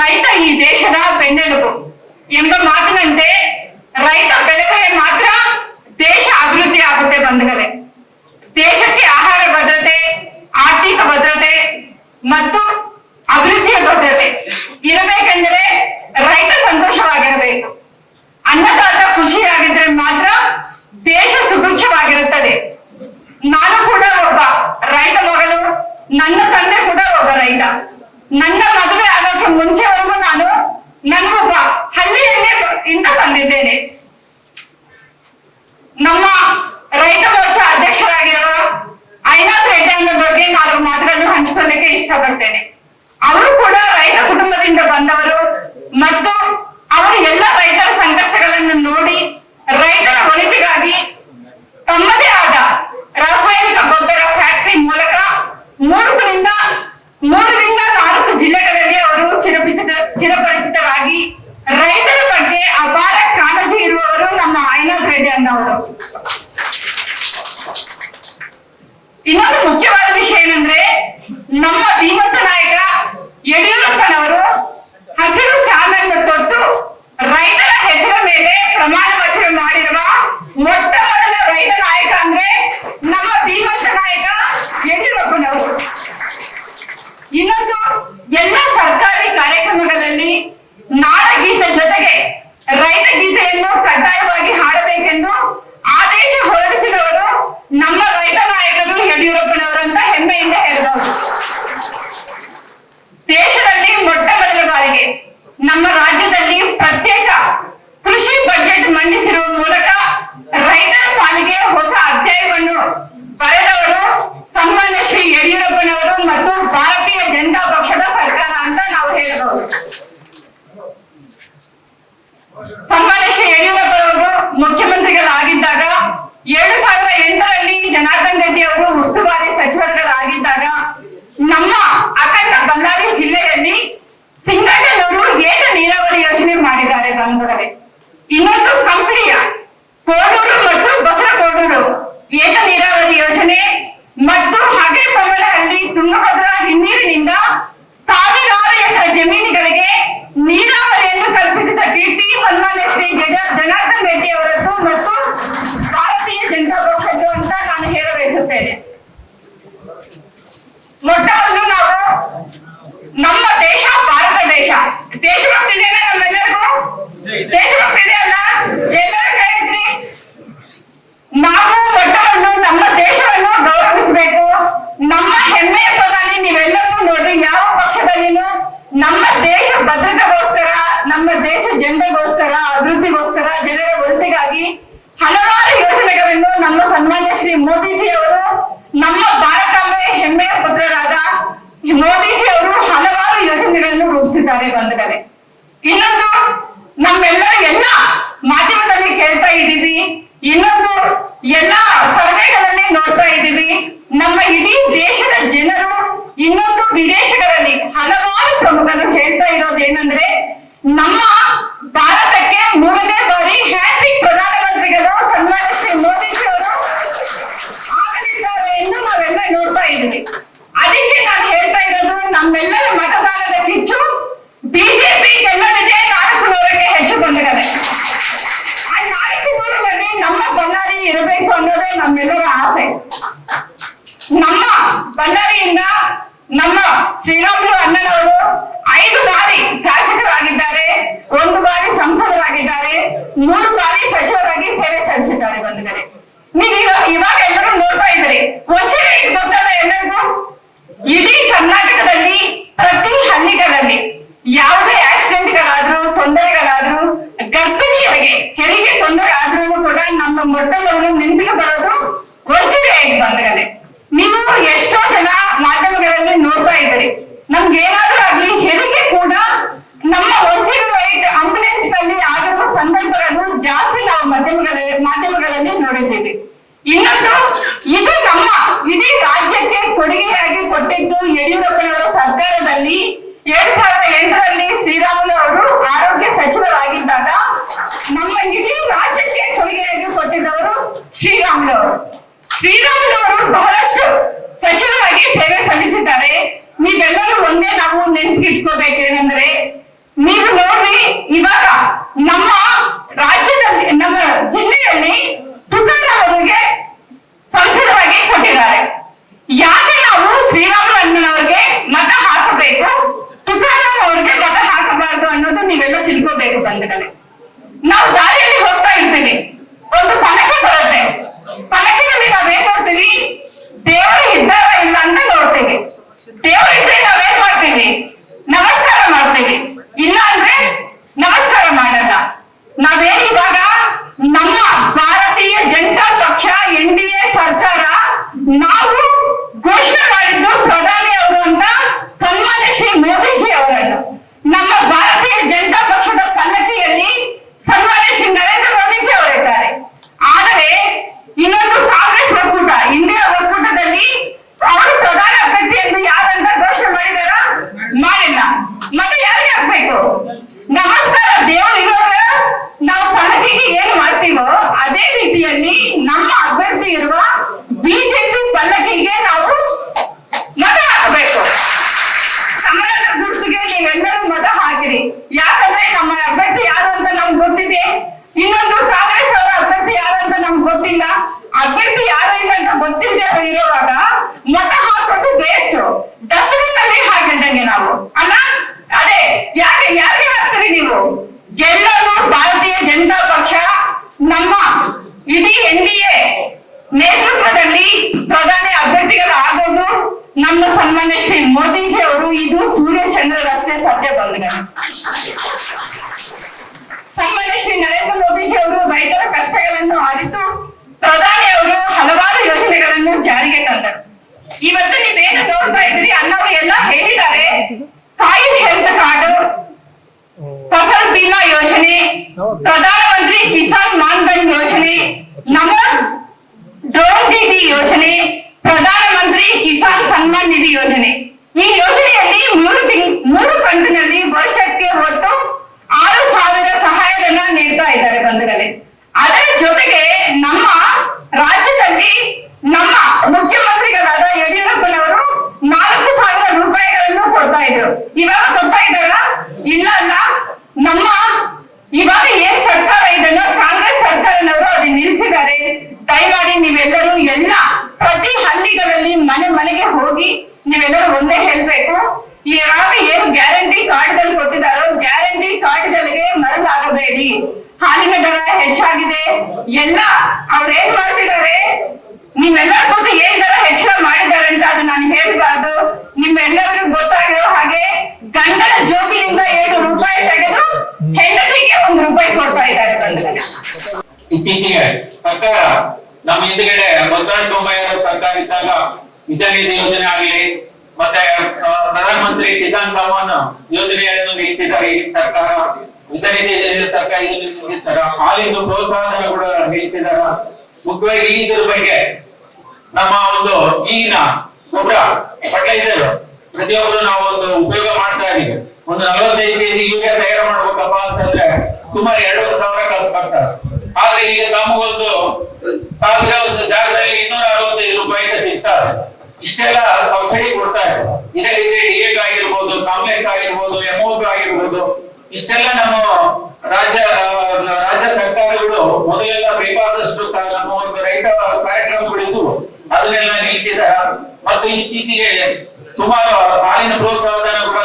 ರೈತ ಈ ದೇಶದ ಬೆನ್ನೆಲುಬು ಎಂಬ ಮಾತಿನಂತೆ ಮತ್ತು ಅವರು ಎಲ್ಲ ರೈತರ ಸಂಘರ್ಷಗಳನ್ನು ನೋಡಿ ರೈತರ ಒಳಿತಿಗಾಗಿ ತಮ್ಮದೇ ಆದ ರಾಸಾಯನಿಕ ಗೊಬ್ಬರ ಫ್ಯಾಕ್ಟರಿ ಮೂಲಕ ಮೂರರಿಂದ ಮೂರರಿಂದ ನಾಲ್ಕು ಜಿಲ್ಲೆಗಳಲ್ಲಿ ಅವರು ಚಿರಪರಿಚಿತ ಚಿರಪರಿಚಿತರಾಗಿ ರೈತರ ಬಗ್ಗೆ ಅಪಾರ ಕಾಳಜಿ ಇರುವವರು ನಮ್ಮ ಐನಾಥ್ ರೆಡ್ಡಿ ಅನ್ನವರು ಇನ್ನೊಂದು ಮುಖ್ಯವಾದ ವಿಷಯ ಏನಂದ್ರೆ ನಮ್ಮ ಮೊಟ್ಟವನ್ನು ನಾವು ನಮ್ಮ ದೇಶ, ಭಾರತ ದೇಶ. ದೇಶಭಕ್ತಿ ಇದೆಯಲ್ಲ ನಮ್ಮೆಲ್ಲರಿಗೂ? ದೇಶಭಕ್ತಿ ಇದೆಯಲ್ಲ? ಎಲ್ಲರೂ ಕೇಳಿದ್ರಿ. ನಾವು ಮೊಟ್ಟವನ್ನು ನಮ್ಮ ದೇಶವನ್ನು ಗೌರವಿಸಬೇಕು. ನಮ್ಮ ಹೆಮ್ಮೆಯ ಪ್ರಧಾನಿ ನೀವೆಲ್ಲರೂ ನೋಡ್ರಿ, ಯಾವ ಪಕ್ಷದಲ್ಲಿನೂ ನಮ್ಮ ದೇಶ ಭದ್ರತೆಗೋಸ್ಕರ, ನಮ್ಮ ದೇಶ ಜನತೆಗೋಸ್ಕರ ಅಭಿವೃದ್ಧಿಗೋಸ್ಕರ, ಜನರ ಒಳಿತಿಗಾಗಿ ಹಲವಾರು ಯೋಜನೆಗಳನ್ನು ನಮ್ಮ ಸನ್ಮಾನ್ಯ ಶ್ರೀ ಮೋದಿಜಿ ಅವರು ನಮ್ಮ ಭಾರತ ಹೆಮ್ಮೆಯ ಪುತ್ರರಾದ ಮೋದಿಜಿ ಅವರು ಹಲವಾರು ಯೋಜನೆಗಳನ್ನು ರೂಪಿಸಿದ್ದಾರೆ ಬಂಧುಗಳೇ. ಇನ್ನೊಂದು ನಮ್ಮೆಲ್ಲ ಎಲ್ಲ ಮಾಧ್ಯಮದಲ್ಲಿ ಕೇಳ್ತಾ ಇದ್ದೀವಿ. ಇನ್ನೊಂದು, ಎಲ್ಲ ಸರ್ವೆಗಳಲ್ಲಿ ನೋಡ್ತಾ ಬಂಧುಗಳೇ ನಾವು ದಾರಿಯಲ್ಲಿ ಹೋಗ್ತಾ ಇರ್ತೀವಿ. ಒಂದು ಫಲಕ ಬರುತ್ತೆ. ಫಲಕದಲ್ಲಿ ನಾವೇನ್ ಮಾಡ್ತೀವಿ? ದೇವರು ಇದ್ದಾರ ಇಲ್ಲ ಅಂತ ನೋಡ್ತೀವಿ. ದೇವರು ಇದ್ರೆ ನಾವೇನ್ ಮಾಡ್ತೀವಿ? ನಮಸ್ಕಾರ ಮಾಡ್ತೀವಿ. ಇಲ್ಲ ಅಂದ್ರೆ ನಮಸ್ಕಾರ ಮಾಡಲ್ಲ. ನಾವೇನ್ ಇವಾಗ ನಮ್ಮ ಭಾರತೀಯ ಜನತಾ ಪಕ್ಷ ಎನ್ ಡಿ ಎ ಸರ್ಕಾರ, ನಾವು ಘೋಷಣೆ ಮಾಡಿದ್ದು ಪ್ರಧಾನಿ ಅವರು ಅಂತ ಸನ್ಮಾನ್ಯ ಶ್ರೀ ಮೋದಿಜಿ ಅವರನ್ನು ನಮ್ಮ ಭಾರತೀಯ ಜನತಾ ಪಕ್ಷದ ಪಲ್ಲಕ್ಕಿಯಲ್ಲಿ ಸನ್ಮಾನ್ಯ ಶ್ರೀ ನರೇಂದ್ರ ಮೋದಿಜಿ ಅವರಿದ್ದಾರೆ ಆದರೆ ಇನ್ನೊಂದು ಕಾಂಗ್ರೆಸ್ ಒಕ್ಕೂಟ ಇಂಡಿಯಾ ಒಕ್ಕೂಟದಲ್ಲಿ ಅವರು ಪ್ರಧಾನ ಅಭ್ಯರ್ಥಿ ಎಂದು ಯಾರಂತ ಘೋಷಣೆ ಮಾಡಿದಾರ ಮಾಡಿಲ್ಲ ಮತ್ತೆ ಯಾರಿಗೆ ಹಾಕ್ಬೇಕು ನಮಸ್ಕಾರ ದೇವರು ಇರೋರ ನಾವು ಪಲ್ಲಕ್ಕಿಗೆ ಏನ್ ಮಾಡ್ತೀವೋ ಅದೇ ರೀತಿಯಲ್ಲಿ ನಮ್ಮ ಅಭ್ಯರ್ಥಿ ಇರುವ ಬಿಜೆಪಿ ಪಲ್ಲಕ್ಕಿಗೆ ನಾವು ಮತ ಹಾಕಬೇಕು ಸಮಾಜದ ಗುರುತಿಗೆ ನೀವೆಲ್ಲರೂ ಮತ ಹಾಕಿರಿ ಯಾಕಂದ್ರೆ ನಮ್ಮ ಅಭ್ಯರ್ಥಿ ಯಾರು ಅಂತ ನಮ್ಗೆ ಗೊತ್ತಿದೆ ಇನ್ನೊಂದು ಕಾಂಗ್ರೆಸ್ ಅವರ ಅಭ್ಯರ್ಥಿ ಯಾರು ಅಂತ ನಮ್ಗೆ ಗೊತ್ತಿಲ್ಲ ಅಭ್ಯರ್ಥಿ ಯಾರು ಇಲ್ಲ ಅಂತ ಗೊತ್ತಿಲ್ಲದೆ ಇರುವಾಗ ಹಾಕೊಂಡು ವೇಸ್ಟ್ ಡಸ್ಟ್ಬಿನ್ ಅಲ್ಲಿ ಹಾಕಿದಂಗೆ ನಾವು. ಅಲ್ಲ? ಅದೇ, ಯಾಕೆ ಯಾಕೆ ಹಾಕ್ತೀರಿ ನೀವು? ಗೆಲ್ಲೋದು ಭಾರತೀಯ ಜನತಾ ಪಕ್ಷ, ನಮ್ಮ ಇಡೀ ಎನ್ ಡಿ ಎ ನೇತೃತ್ವದಲ್ಲಿ ಪ್ರಧಾನಿ ಅಭ್ಯರ್ಥಿಗಳು ಆಗೋದು ನಮ್ಮ ಸನ್ಮಾನ್ಯ ಶ್ರೀ ಮೋದಿಜಿ ಅವರು, ಇದು ಸೂರ್ಯ ಚಂದ್ರರಷ್ಟೇ ಸತ್ಯ ಬಂದಿದೆ. ಸನ್ಮಾನ್ಯ ಶ್ರೀ ನರೇಂದ್ರ ಮೋದಿಜಿ ಅವರು ರೈತರ ಕಷ್ಟಗಳನ್ನು ಅರಿತು ಪ್ರಧಾನಿ ಅವರು ಹಲವಾರು ಯೋಜನೆಗಳನ್ನು ಜಾರಿಗೆ ತಂದರು. ಇವತ್ತು ನೀವೇನು ನೋಡ್ತಾ ಇದ್ದೀರಿ? ಅನ್ನೋರು ಎಲ್ಲ ಹೇಳಿದ್ದಾರೆ. Soil health card, Fasal Bima ಯೋಜನೆ, ಪ್ರಧಾನಮಂತ್ರಿ ಕಿಸಾನ್ ಮಾನ್ ಧನ್ ಯೋಜನೆ, ನಮ್ಮ ಡ್ರೋನ್ ದೀದಿ ಯೋಜನೆ ಪ್ರಧಾನಮಂತ್ರಿ ಕಿಸಾನ್ ಸನ್ಮಾನ್ ನಿಧಿ ಯೋಜನೆ ಈ ಯೋಜನೆಯಲ್ಲಿ ಮೂರು ತಿಂಗ್ ಮೂರು ಕಂತಿನಲ್ಲಿ ವರ್ಷಕ್ಕೆ ಒಟ್ಟು ಆರು ಸಾವಿರ ಸಹಾಯಧನ ನೀಡ್ತಾ ಇದ್ದಾರೆ ಬಂಧುಗಳೇ ಅದರ ಜೊತೆಗೆ ನಮ್ಮ ರಾಜ್ಯದಲ್ಲಿ ನಮ್ಮ ಮುಖ್ಯಮಂತ್ರಿಗಳಾದ ಯಡಿಯೂರಪ್ಪನವರು ನಾಲ್ಕು ಸಾವಿರ ರೂಪಾಯಿಗಳನ್ನು ಕೊಡ್ತಾ ಇದ್ರು ಇವಾಗ ಕೊಡ್ತಾ ಇದ್ದಾರ ಇಲ್ಲ ಅಲ್ಲ ನಮ್ಮ ಇವಾಗ ಏನ್ ಸರ್ಕಾರ ಇದನ್ನು ಕಾಂಗ್ರೆಸ್ ಸರ್ಕಾರನವರು ಅದನ್ನ ನಿಲ್ಸಿದ್ದಾರೆ ದಯಮಾಡಿ ನೀವೆಲ್ಲರೂ ಎಲ್ಲ ಪ್ರತಿ ಹಳ್ಳಿಗಳಲ್ಲಿ ಮನೆ ಮನೆಗೆ ಹೋಗಿ ನೀವೆಲ್ಲರೂ ಒಂದೇ ಹೇಳ್ಬೇಕು. ಯಾವಾಗ ಏನು ಗ್ಯಾರಂಟಿ ಕಾರ್ಡ್ಗಳು ಕೊಟ್ಟಿದ್ದಾರೋ ಗ್ಯಾರಂಟಿ ಕಾರ್ಡ್ಗಳಿಗೆ ಮರಳಾಗಬೇಡಿ. ಹಾಲಿನ ದರ ಹೆಚ್ಚಾಗಿದೆ. ಎಲ್ಲ ಅವ್ರು ಏನ್ ಮಾಡ್ತಿದ್ದಾರೆ? ನೀವೆಲ್ಲ ಕೂತು ಏನ್ ದರ ಹೆಚ್ಚಳ ಮಾಡಿದ್ದಾರೆ ಅಂತ ಅದು ನಾನು ಹೇಳ್ಬಾರ್ದು. ನಿಮ್ಮೆಲ್ಲರಿಗೂ ಗೊತ್ತಾಗಿರೋ ಹಾಗೆ ಗಂಡನ ಜೋಬಿಯಿಂದ ಏಳು ರೂಪಾಯಿ ತೆಗೆದು ಹೆಂಡತಿಗೆ ಒಂದು ರೂಪಾಯಿ ಕೊಡ್ತಾ ಇದ್ದಾರೆ ಇತ್ತೀಚೆಗೆ ಸರ್ಕಾರ ನಮ್ಮ ಹಿಂದ್ಗಡೆ ಬಸವರಾಜ ಬೊಮ್ಮಾಯಿಯವರ ಸರ್ಕಾರ ಇದ್ದಾಗ ವಿದ್ಯಾನಿಧಿ ಯೋಜನೆ ಆಗಲಿ ಮತ್ತೆ ಪ್ರಧಾನಮಂತ್ರಿ ಕಿಸಾನ್ ಸಮ್ಮಾನ್ ಯೋಜನೆಯನ್ನು ನಿಲ್ಲಿಸಿದ್ದಾರೆ ಈ ಸರ್ಕಾರ. ಯೋಜನೆ ಸರ್ಕಾರ ನಿಲ್ಲಿಸ್ತಾರ ಹಾಲಿಂದು ಪ್ರೋತ್ಸಾಹನ ಕೂಡ ನಿಲ್ಲಿಸಿದಾರ ಮುಖ್ಯವಾಗಿ ಇದ್ರ ಬಗ್ಗೆ ನಮ್ಮ ಒಂದು ಈಗಿನ ಗೊಬ್ಬರ ಫರ್ಟಿಲೈಸರ್ ಪ್ರತಿಯೊಬ್ಬರು ನಾವು ಒಂದು ಉಪಯೋಗ ಮಾಡ್ತಾ ಇದೀವಿ. ಒಂದು ನಲವತ್ತೈದು ಕೆಜಿ ಯೂರಿಯಾ ತಯಾರು ಮಾಡ್ಬೇಕಪ್ಪ ಅಂತಂದ್ರೆ ಸುಮಾರು ಎರಡೂವರೆ ಸಾವಿರ ಖರ್ಚು ಬರ್ತಾರೆ ಆದ್ರೆ ಈಗ ನಮಗೊಂದು ಒಂದು ಜಾಗದಲ್ಲಿ ಇನ್ನೂರ ಅರವತ್ತೈದು ರೂಪಾಯಿ ಸಿಗ್ತಾರೆ. ಇಷ್ಟೆಲ್ಲ ಸಬ್ಸಿಡಿ ಕೊಡ್ತಾ ಇದ್ದಾರೆ ಇದೇ ರೀತಿ ಡಿಎಕ್ ಆಗಿರ್ಬೋದು ಕಾಂಪ್ಲೆಕ್ಸ್ ಆಗಿರ್ಬೋದು ಎಮೌಂಟ್ ಆಗಿರ್ಬೋದು, ಇಷ್ಟೆಲ್ಲ ನಮ್ಮ ರಾಜ್ಯ ರಾಜ್ಯ ಸರ್ಕಾರಗಳು ಮೊದಲೆಲ್ಲ ಬೇಕಾದಷ್ಟು ನಮ್ಮ ಒಂದು ರೈತ ಕಾರ್ಯಕ್ರಮಗಳಿದ್ದು ಅದನ್ನೆಲ್ಲ ನಿಲ್ಲಿಸಿದ ಮತ್ತು ಇತ್ತೀಚೆಗೆ ಸುಮಾರು ಹಾಲಿನ ಪ್ರೋತ್ಸಾಹಧನ ಕೂಡ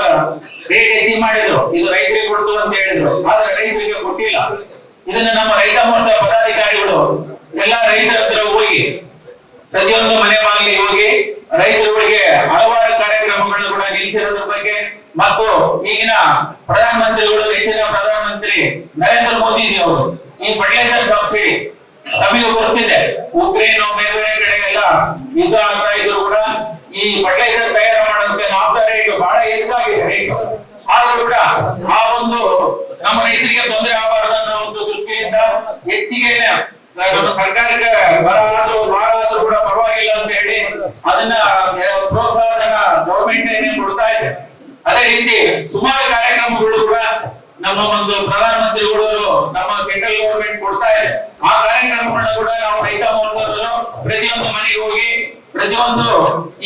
ರೇಟ್ ಹೆಚ್ಚಿಗೆ ಮಾಡಿದ್ರು. ಇದು ರೈತರಿಗೆ ಕೊಡ್ತು ಅಂತ ಹೇಳಿದ್ರು. ಆದ್ರೆ ರೈತರಿಗೆ ಕೊಟ್ಟಿಲ್ಲ. ಇದನ್ನ ನಮ್ಮ ರೈತ ಮೋರ್ಚಾ ಪದಾಧಿಕಾರಿಗಳು ಎಲ್ಲಾ ರೈತರ ಹತ್ರ ಹೋಗಿ ಪ್ರತಿಯೊಂದು ಮನೆ ಬಾಗಿಲಿಗೆ ಹೋಗಿ ರೈತರುಗಳಿಗೆ ಹಲವಾರು ಕಾರ್ಯಕ್ರಮಗಳನ್ನು ಕೂಡ ನಿಲ್ಲಿಸಿರೋದ್ರ ಬಗ್ಗೆ ಮತ್ತು ಈಗಿನ ಪ್ರಧಾನಮಂತ್ರಿಗಳು, ಹೆಚ್ಚಿನ ಪ್ರಧಾನಮಂತ್ರಿ ನರೇಂದ್ರ ಮೋದಿ ಅವರು ಈ ಫರ್ಟಿಲೈಸರ್ ಸಬ್ಸಿಡಿ ನಮಗೆ ಗೊತ್ತಿದೆ. ಉಕ್ರೇನ್, ಬೇರೆ ಬೇರೆ ಕಡೆ ಎಲ್ಲ ಯುದ್ಧ ಆಗ್ತಾ ಇದ್ರು ಕೂಡ ಈ ಫರ್ಟಿಲೈಸರ್ ತಯಾರು ಮಾಡುವಂತೆ ನಾಲ್ಕು ರೇಟ್ ಬಹಳ ಹೆಚ್ಚಾಗಿದೆ. ಆದ್ರೂ ಕೂಡ ಆ ಒಂದು ನಮ್ಮ ರೈತರಿಗೆ ತೊಂದರೆ ಆಗಬಾರದು ಅನ್ನೋ ಒಂದು ದೃಷ್ಟಿಯಿಂದ ಹೆಚ್ಚಿಗೆ ಸರ್ಕಾರಕ್ಕೆ ಬರ ಆದ್ರೂ ಭಾರ ಕೂಡ ಪರವಾಗಿಲ್ಲ ಅಂತ ಹೇಳಿ ಅದನ್ನ ಪ್ರೋತ್ಸಾಹನ ಗೌರ್ಮೆಂಟ್ ಏನೇ ಕೊಡ್ತಾ ಇದೆ. ಅದೇ ರೀತಿ ಸುಮಾರು ಕಾರ್ಯಕ್ರಮಗಳು ಕೂಡ ನಮ್ಮ ಒಂದು ಪ್ರಧಾನಮಂತ್ರಿಗಳು ನಮ್ಮ ಸೆಂಟ್ರಲ್ ಗೌರ್ಮೆಂಟ್ ಕೊಡ್ತಾ ಇದೆ. ಆ ಕಾರ್ಯಕ್ರಮಗಳನ್ನ ಕೂಡ ನಾವು ರೈತ ಮಹೋತ್ಸವದಲ್ಲೂ ಪ್ರತಿಯೊಂದು ಮನೆಗೆ ಹೋಗಿ ಪ್ರತಿಯೊಂದು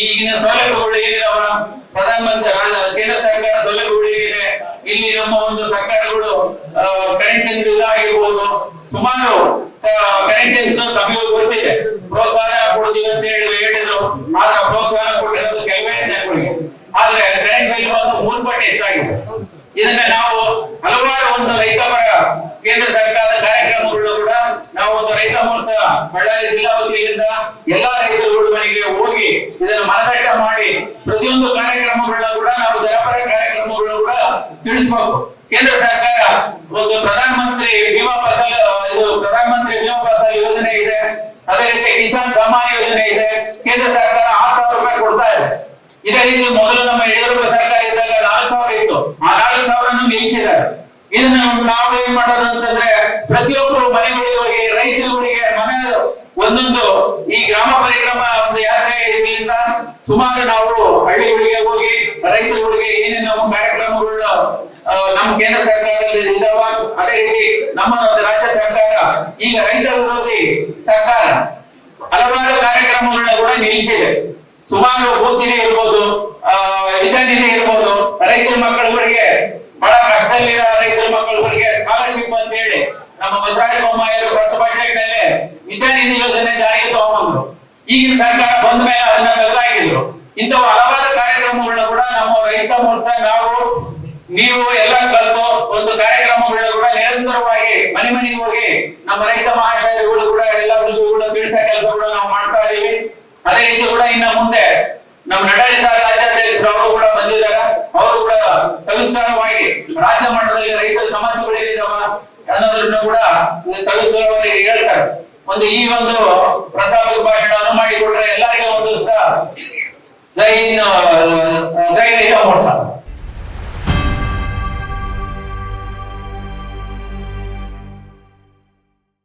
ಈಗಿನ ಸೌಲಭ್ಯಗಳು ಏನಿದಾವ ಪ್ರಧಾನಮಂತ್ರಿ ಮಂತ್ರಿ ಕೇಂದ್ರ ಸರ್ಕಾರ ಸೌಲಭ್ಯಗಳು ಏನಿದೆ ಇಲ್ಲಿ ನಮ್ಮ ಒಂದು ಸರ್ಕಾರಗಳು ಕರೆಂಟ್ ಆಗಿರ್ಬೋದು ಸುಮಾರು ಇದ್ದು ತಮಗೆ ಗೊತ್ತಿದೆ ಪ್ರೋತ್ಸಾಹ ಕೊಡ್ತೀವಿ ಅಂತ ಹೇಳಿ ಹೇಳಿದ್ರು. ಆಗ ಪ್ರೋತ್ಸಾಹ ಕೊಟ್ಟಿರೋದು ಕೆಲವೇ ಜನಗಳಿಗೆ ಆದ್ರೆ ಕರೆಂಟ್ ಬಿಲ್ ಬಂದು ಮೂರು ಹೆಚ್ಚಾಗಿದೆ. ಇದನ್ನ ನಾವು ಹಲವಾರು ಒಂದು ರೈತ ಪರ, ಕೇಂದ್ರ ಸರ್ಕಾರದ ಕಾರ್ಯಕ್ರಮಗಳು ಕೂಡ ನಾವು ಒಂದು ರೈತ ಮೋರ್ಚಾ, ಬಳ್ಳಾರಿ ಜಿಲ್ಲಾ ವತಿಯಿಂದ ಎಲ್ಲಾ ರೈತರುಗಳ ಮನೆಗೆ ಹೋಗಿ ಇದನ್ನು ಮನದಟ್ಟ ಮಾಡಿ ಪ್ರತಿಯೊಂದು ಕಾರ್ಯಕ್ರಮಗಳನ್ನ ಕೂಡ ನಾವು ಜನಪರ ಕಾರ್ಯಕ್ರಮಗಳನ್ನ ಕೂಡ ತಿಳಿಸಬೇಕು. ಕೇಂದ್ರ ಸರ್ಕಾರ ಒಂದು ಪ್ರಧಾನ ಮಂತ್ರಿ ವಿಮಾ ಫಸಲ್ ಇದು ಪ್ರಧಾನ ಮಂತ್ರಿ ವಿಮಾ ಫಸಲ್ ಯೋಜನೆ ಇದೆ ಅದೇ ರೀತಿ ಕಿಸಾನ್ ಸಮ್ಮಾನ್ ಯೋಜನೆ ಇದೆ. ಕೇಂದ್ರ ಸರ್ಕಾರ ಆರ್ ಸಾವಿರ ರೂಪಾಯಿ ಕೊಡ್ತಾ ಇದೆ. ಇದೇ ರೀತಿ ಮೊದಲು ನಮ್ಮ ಯಡಿಯೂರಪ್ಪ ಸರ್ಕಾರ ಇದ್ದಾಗ ನಾಲ್ಕು ಸಾವಿರ ಇತ್ತು. ಆ ನಾಲ್ಕು ಸಾವಿರನ್ನು ನಿಲ್ಲಿಸಿದ್ದಾರೆ. ಇದನ್ನ ನಾವು ಏನ್ ಮಾಡೋದು ಅಂತಂದ್ರೆ ಪ್ರತಿಯೊಬ್ಬರು ಮನೆಗಳಿಗೆ ರೈತರುಗಳಿಗೆ ಮನೆ ಒಂದೊಂದು ಈ ಗ್ರಾಮ ಪರಿಕ್ರಮ ಒಂದು ಯಾತ್ರೆ ಸುಮಾರು ನಾವು ಹಳ್ಳಿಗಳಿಗೆ ಹೋಗಿ ರೈತರುಗಳಿಗೆ ಏನೇನು ನಮ್ಮ ಕಾರ್ಯಕ್ರಮಗಳು ಆ, ನಮ್ಮ ಕೇಂದ್ರ ಸರ್ಕಾರದಲ್ಲಿ ಇದಾವ? ಅದೇ ರೀತಿ ನಮ್ಮ ರಾಜ್ಯ ಸರ್ಕಾರ ಈಗ ರೈತ ವಿರೋಧಿ ಸರ್ಕಾರ ಹಲವಾರು ಕಾರ್ಯಕ್ರಮಗಳನ್ನ ಕೂಡ ನಿಲ್ಲಿಸಿದೆ. ಸುಮಾರು ಭೂಸಿರಿ ಇರ್ಬೋದು ವಿಧಾನಿಧಿ ಇರ್ಬೋದು ರೈತರ ಮಕ್ಕಳುಗಳಿಗೆ ಬಹಳ ಕಷ್ಟದಲ್ಲಿರೋ ರೈತರ ಮಕ್ಕಳುಗಳಿಗೆ ಸ್ಕಾಲರ್ಶಿಪ್ ಅಂತ ಹೇಳಿ ನಮ್ಮ ಬಸವರಾಜ ಬೊಮ್ಮಾಯಿಯವರು ಹೊಸ ಬಜೆಟ್ನಲ್ಲಿ ವಿದ್ಯಾನಿಧಿ ಯೋಜನೆ ಜಾರಿಗೆ ತಗೊಂಡ್ಬಂದ್ರು ಈಗಿನ ಸರ್ಕಾರ ಬಂದ ಮೇಲೆ ಅದನ್ನ ತೆಗೆದಾಕಿದ್ರು. ಇಂಥವು ಹಲವಾರು ಕಾರ್ಯಕ್ರಮಗಳನ್ನ ಕೂಡ ನಮ್ಮ ರೈತ ಮೋರ್ಚಾ ನಾವು, ನೀವು ಎಲ್ಲ ಕಲ್ತು ಒಂದು ಕಾರ್ಯಕ್ರಮಗಳನ್ನ ಕೂಡ ನಿರಂತರವಾಗಿ ಮನೆ ಮನೆಗೆ ಹೋಗಿ ನಮ್ಮ ರೈತ ಮಹಾಶಯರುಗಳು ಕೂಡ ಎಲ್ಲ ವಿಷಯಗಳನ್ನ ತಿಳಿಸೋ ಕೆಲಸ ಕೂಡ ನಾವು ಮಾಡ್ತಾ ಇದೀವಿ. ಅದೇ ರೀತಿ ಕೂಡ ಇನ್ನ ಮುಂದೆ ನಮ್ಮ ನಡಾಳಿ ಸಾಲ ರಾಜ್ಯಾಧ್ಯಕ್ಷರು ಅವರು ಕೂಡ ಬಂದಿದ್ದಾರೆ. ಅವರು ಕೂಡ ಸವಿಸ್ತಾರವಾಗಿ ರಾಜ್ಯ ಮಟ್ಟದಲ್ಲಿ ರೈತರ ಸಮಸ್ಯೆಗಳಿದ್ದಾವ ಅನ್ನೋದನ್ನ ಕೂಡ ಸವಿಸ್ತಾರವಾಗಿ ಹೇಳ್ತಾರೆ. ಒಂದು ಈ ಒಂದು ಪ್ರಸಾದ ಭಾಷಣ ಮಾಡಿಕೊಟ್ರೆ ಎಲ್ಲರಿಗೂ ಒಂದು ಸಹ ಜೈ ಹಿಂದ್, ಆ, ಜೈ ರೈತ ಮೋರ್ಚಾ